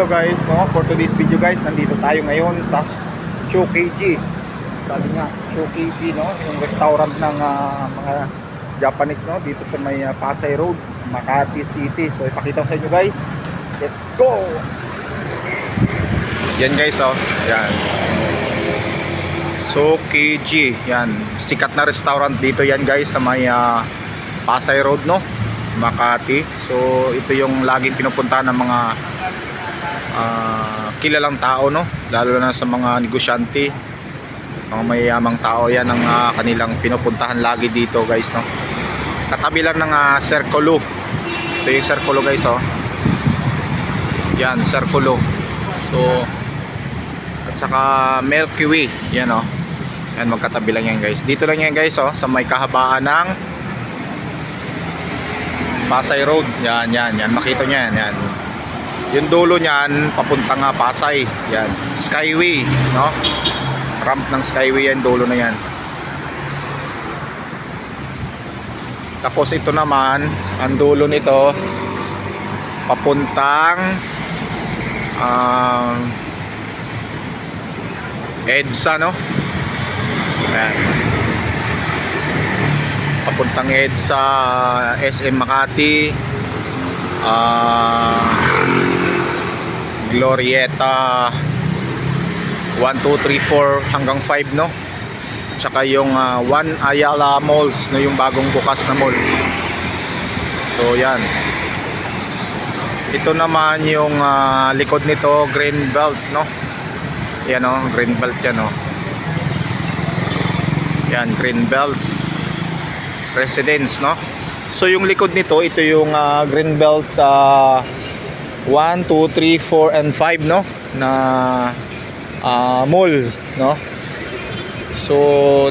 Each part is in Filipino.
hello guys, no? For today's video guys, nandito tayo ngayon sa Chokeiji. Sabi nga, Chokeiji, no? Yung restaurant ng ah, mga Japanese, no? Dito sa may ah, Pasay Road, Makati City. So ipakita ko sa inyo guys. Let's go! Yan guys, oh. Yan. Chokeiji. Yan. Sikat na restaurant dito yan guys sa may ah, Pasay Road, no? Makati. So ito yung laging pinupuntahan ng mga ah, kilalang tao no? Lalo na sa mga negosyante. Mga mayayamang tao yan ang ah, kanilang pinupuntahan lagi dito guys no? Katabi lang ng uh, Circulo ito yung Circulo guys oh. Yan Circulo so at saka Milky Way. Yan oh. Yan magkatabi lang yan guys. Dito lang yan guys oh sa may kahabaan ng Pasay Road. Yan yan yan. Makita nyo yan yan yung dulo niyan papunta nga Pasay. Yan. Skyway no? Ramp ng Skyway yan dulo na yan. Tapos ito naman ang dulo nito papuntang um, EDSA no? Yan. Papuntang EDSA SM Makati ah Glorieta 1, 2, 3, 4 hanggang 5 no? Tsaka yung 1 Ayala Malls no yung bagong bukas na mall. So yan. Ito naman yung ah, likod nito green belt no? Yan o green belt yan o yan green belt residence no? So yung likod nito ito yung ah, green belt ah, 1, 2, 3, 4, and 5 no? Na ah, mall no? So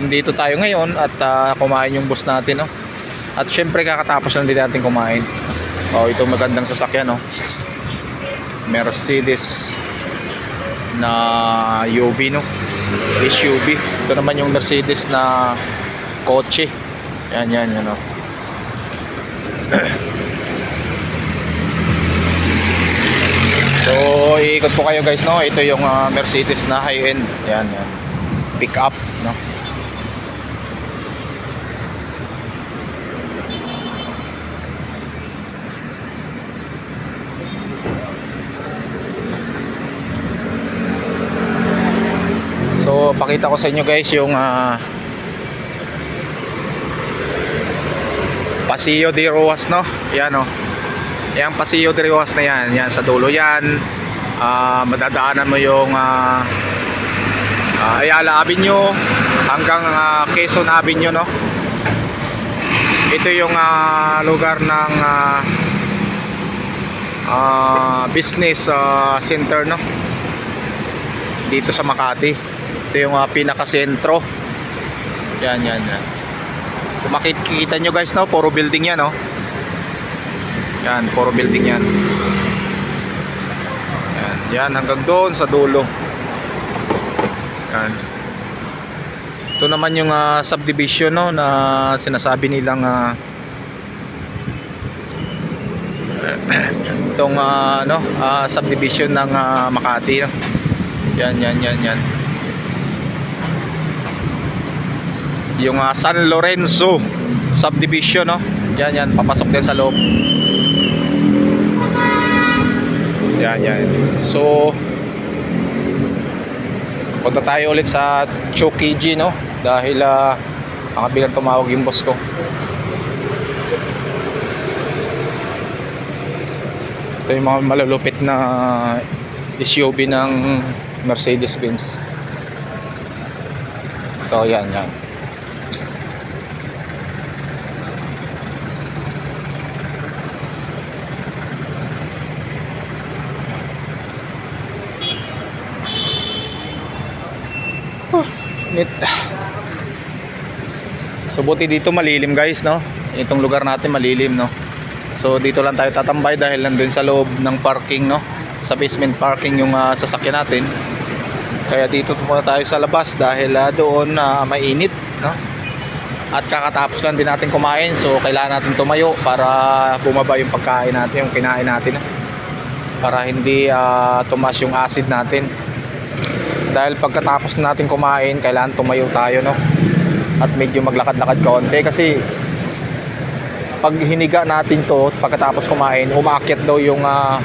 dito tayo ngayon at ah, kumain yung boss natin no? At syempre kakatapos lang din natin kumain. Oh ito magandang sasakyan no? Mercedes na UV no? SUV ito naman yung Mercedes na kotse. Yan yan yan no So, iikot po kayo guys, no? Ito yung ah, Mercedes na high-end. Yan, yan. Pick up, no? So, pakita ko sa inyo guys yung ah, Pasillo de Rojas, no? Yan, no? Yang Pasillo de Rojas na yan, yan sa dulo yan. Ah, madadaanan mo yung ah, ah, Ayala Avenue hanggang ah, Quezon Avenue, no? Ito yung ah, lugar ng ah, ah, business ah, center, no? Dito sa Makati. Ito yung ah, pinaka-sentro. Yan, yan, yan. Kung makikita nyo guys, no? Puro building yan, no? Yan, puro building yan. Yan, hanggang doon sa dulo. Yan. Ito naman yung ah, subdivision no na sinasabi nilang ah, itong ah, ano, ah, subdivision ng ah, Makati. no? Yan, yan, yan, yan. Yung ah, San Lorenzo subdivision no. Yan, yan, papasok din sa loob. Yan, yan. So, punta tayo ulit sa Chokiji, no? Dahil, ah, nakabilang tumawag yung boss ko. Ito yung mga malalupit na SUV ng Mercedes-Benz. Ito, yan, yan. Nit. So buti dito malilim guys no. Itong lugar natin malilim no. So dito lang tayo tatambay dahil nandun sa loob ng parking no. Sa basement parking yung ah, sasakyan natin. Kaya dito muna tayo sa labas dahil ah, doon na mainit no. At kakatapos lang din natin kumain so kailangan natin tumayo para bumaba yung pagkain natin, yung kinain natin. Para hindi ah, tumas yung acid natin dahil pagkatapos natin kumain kailangan tumayo tayo no? At medyo maglakad-lakad kaunti. Kasi pag hiniga natin to pagkatapos kumain umaakyat daw yung ah,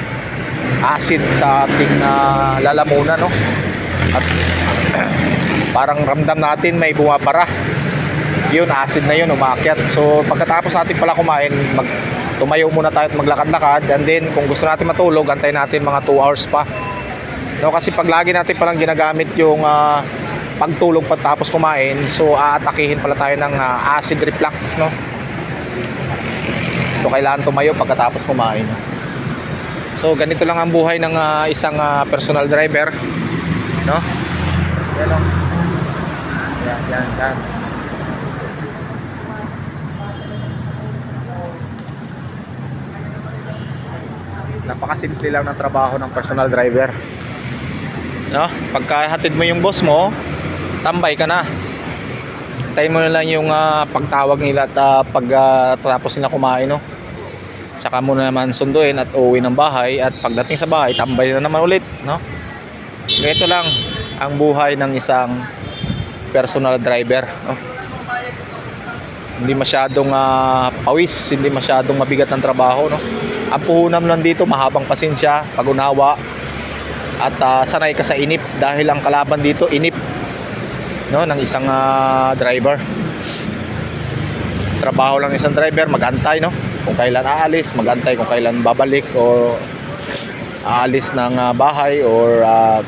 acid sa ating ah, lalamunan no? At parang ramdam natin may bumabara. Yun acid na yun umaakyat. So pagkatapos natin pala kumain mag tumayo muna tayo at maglakad-lakad. And then kung gusto natin matulog antayin natin mga 2 hours pa no kasi pag lagi natin palang ginagamit yung ah, pagtulog pagtapos kumain so aatakihin pala tayo ng ah, acid reflux no? So kailangan tumayo pagkatapos kumain. So ganito lang ang buhay ng ah, isang ah, personal driver no? Yan o yan yan yan. Napakasimple lang ng trabaho ng personal driver no? Pagkahatid mo yung boss mo tambay ka na. Tayo mo na lang yung ah, pagtawag nila at ah, pag ah, tapos nila kumain no? Tsaka mo na naman sunduin at uuwi ng bahay at pagdating sa bahay tambay na naman ulit no? Ganito lang ang buhay ng isang personal driver no? Hindi masyadong ah, pawis hindi masyadong mabigat ang trabaho no? Ang puhunan lang dito mahabang pasensya pag-unawa at ah, sanay ka sa inip dahil ang kalaban dito inip no ng isang ah, driver. Trabaho lang ng isang driver magantay no kung kailan aalis magantay kung kailan babalik o aalis ng ah, bahay or ah,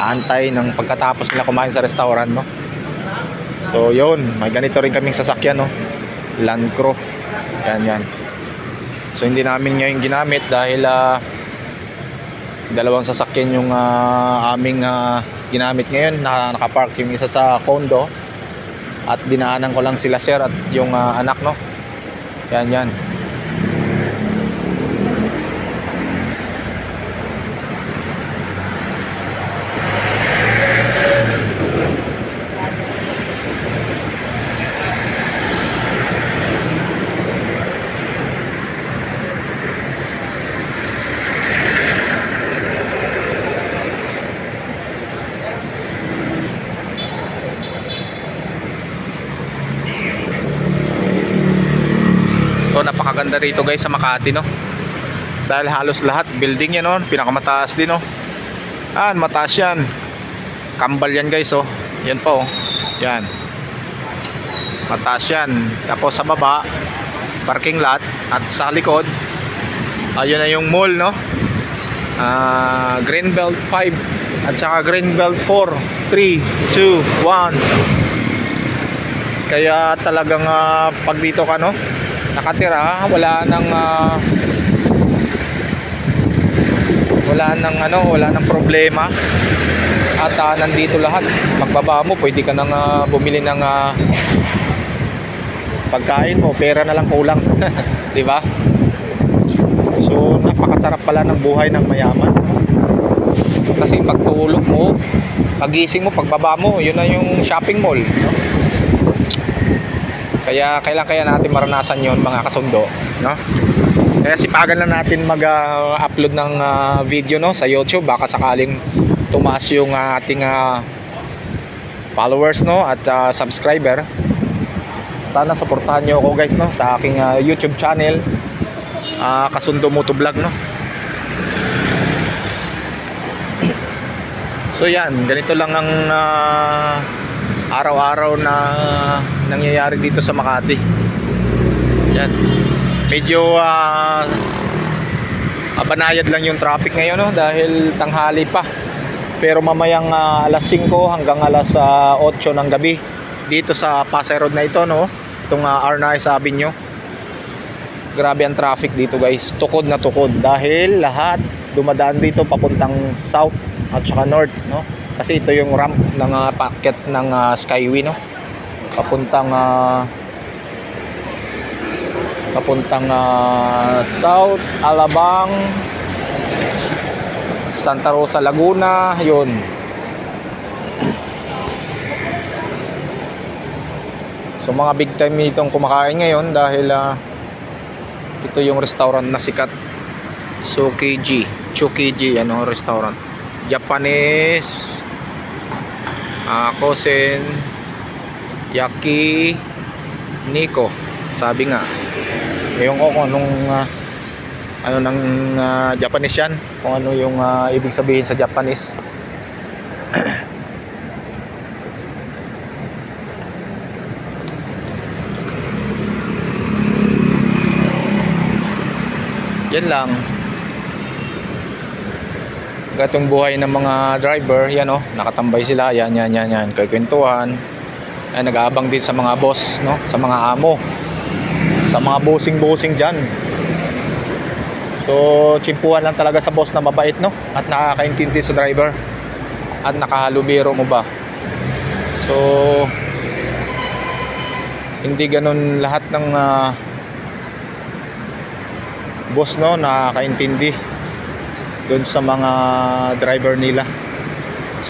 aantay ng pagkatapos nila kumain sa restaurant no. So yun may ganito rin kaming sasakyan no Land Crew yan yan. So hindi namin ngayon ginamit dahil ah, dalawang sasakyan yung ah, aming ah, ginamit ngayon. Na nakapark yung isa sa condo. At dinaanan ko lang sila sir at yung ah, anak no? Yan yan Napakaganda rito guys sa Makati no. Dahil halos lahat building yan no, pinakamataas din no. Ah, mataas yan. Kambal yan guys oh. Yan po oh. Yan. Mataas yan. Tapos sa baba, parking lot at sa likod, ayun na yung mall no. Ah, Greenbelt 5 at saka Greenbelt 4. 3 2 1 kaya talagang ah, pag dito ka no nakatira. Wala nang ah, wala nang ano wala nang problema. At ah, nandito lahat. Magbaba mo pwede ka nang ah, bumili ng ah, pagkain mo. Pera na lang kulang. Di ba? So napakasarap pala ng buhay ng mayaman. Kasi pagtulog mo pagising mo pagbaba mo yun na yung shopping mall. no? Kaya kailan kaya natin maranasan 'yon mga kasundo, no? Kaya sipagan lang natin mag-upload ng ah, video no sa YouTube baka sakaling tumaas yung ah, ating ah, followers no at ah, subscriber. Sana suportahan niyo ako guys no sa aking ah, YouTube channel. ah, Kasundo Moto Vlog no. So yan, ganito lang ang ah, araw-araw na nangyayari dito sa Makati. Yan. Medyo ah abanayad lang yung traffic ngayon no dahil tanghali pa. Pero mamayang ah, alas 5 hanggang alas ah, 8 ng gabi dito sa Pasay Road na ito no. Itong uh, Arnaiz Avenue. Grabe ang traffic dito guys. Tukod na tukod dahil lahat dumadaan dito papuntang south at saka north no. Kasi ito yung ramp ng uh, packet ng ah, Skyway no. Papuntang ah, papuntang ah, South Alabang Santa Rosa Laguna yun. So mga big time itong kumakain ngayon dahil ah, ito yung restaurant na sikat. Sukiji Chukiji ano restaurant. Japanese ah Kosen Yaki Niko sabi nga. Yung ko kung anong ah, ano ng ah, Japanese yan kung ano yung ah, ibig sabihin sa Japanese. Yan lang gatong buhay ng mga driver yan oh nakatambay sila yan yan yan yan kwentuhan ay nag-aabang din sa mga boss no sa mga amo sa mga bossing-bossing dyan. So chimpuhan lang talaga sa boss na mabait no at nakakaintindi sa driver. At nakahalubiro mo ba? So hindi ganun lahat ng ah, boss no nakakaintindi doon sa mga driver nila.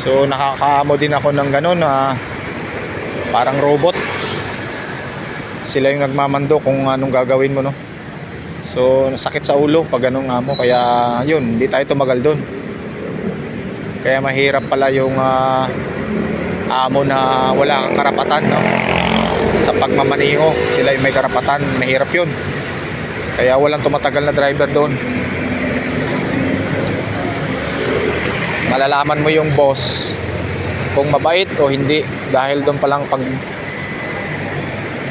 So nakakaamo din ako ng ganun na parang robot. Sila yung nagmamando kung anong gagawin mo no? So sakit sa ulo pag ganun nga mo. Kaya yun hindi tayo tumagal doon kaya mahirap pala yung ah, amo na wala kang karapatan no? Sa pagmamaniho sila yung may karapatan. Mahirap yun. Kaya walang tumatagal na driver doon malalaman mo yung boss kung mabait o hindi dahil doon pa lang pag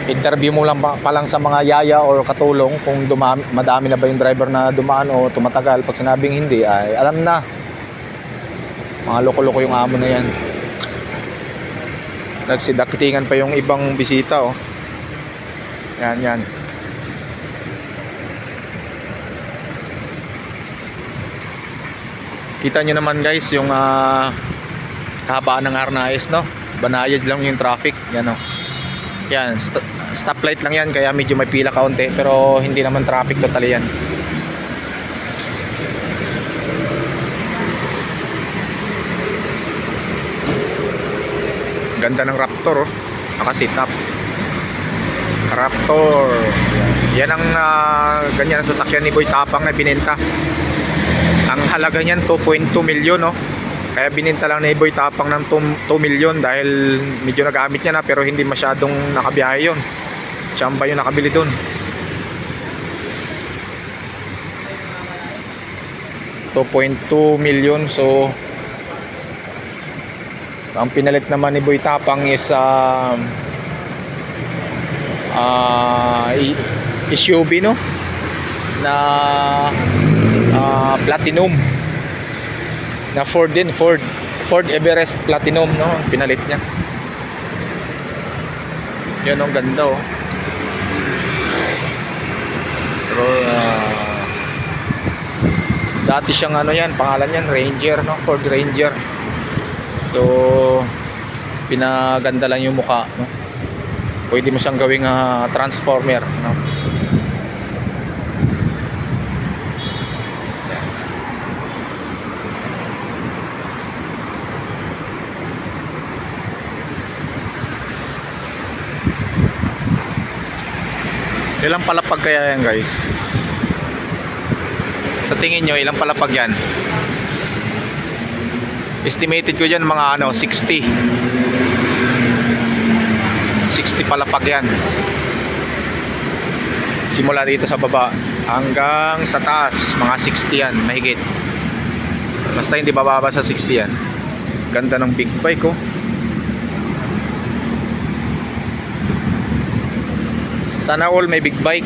interview mo lang pa, lang sa mga yaya or katulong kung dumami, madami na ba yung driver na dumaan o tumatagal. Pag sinabing hindi ay alam na. Mga loko-loko yung amo na yan. Nagsidakitingan pa yung ibang bisita oh. Yan yan kita nyo naman guys yung ah, kahabaan ng Arnaiz no? Banayad lang yung traffic yan oh yan st- stoplight lang yan kaya medyo may pila kaunti pero hindi naman traffic total yan. Ganda ng Raptor oh. Naka sit up. Raptor. Yan ang ah, ganyan ang sasakyan ni Boy Tapang na binenta ang halaga niyan 2.2 milyon no? Kaya bininta lang ni Boy Tapang ng 2, 2 milyon dahil medyo nagamit niya na pero hindi masyadong nakabiyahe yon tsamba yung nakabili dun? 2.2 milyon so ang pinalit naman ni Boy Tapang is um, ah i- SUV no? Na ah, platinum. Na Ford din Ford. Ford Everest Platinum no? Pinalit niya. Yan ang ganda oh. Pero ah, dati siyang ano yan pangalan yan Ranger no? Ford Ranger. So pinaganda lang yung mukha no? Pwede mo siyang gawing ah, transformer no Ilang palapag kaya yan guys? Sa tingin nyo, ilang palapag yan? Estimated ko dyan mga ano, 60 60 palapag yan. Simula dito sa baba Hanggang sa taas Mga 60 yan, mahigit. Basta hindi bababa sa 60 yan. Ganda ng big bike oh Sana all may big bike.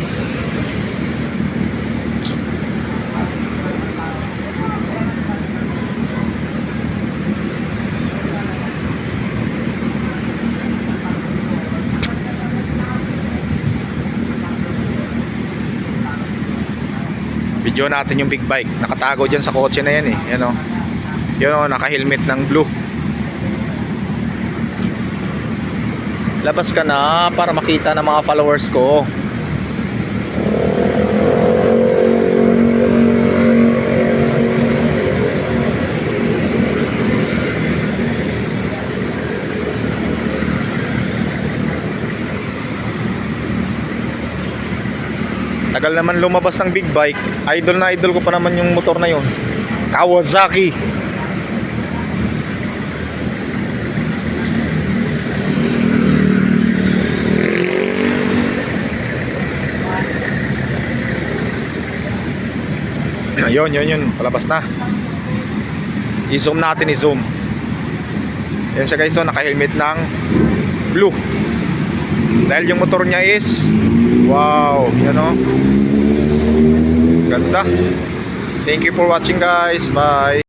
Video natin yung big bike. Nakatago dyan sa kotse na yan eh. Yan o. Yan o, naka-helmet ng blue. Labas ka na para makita ng mga followers ko Tagal naman lumabas ng big bike. Idol na idol ko pa naman yung motor na yon. Kawasaki. Ayun, yun, yun. Palabas na. I-zoom natin, i-zoom. Yan siya guys, so naka-helmet ng blue. Dahil yung motor niya is wow, yan o. Ganda. Thank you for watching guys. Bye.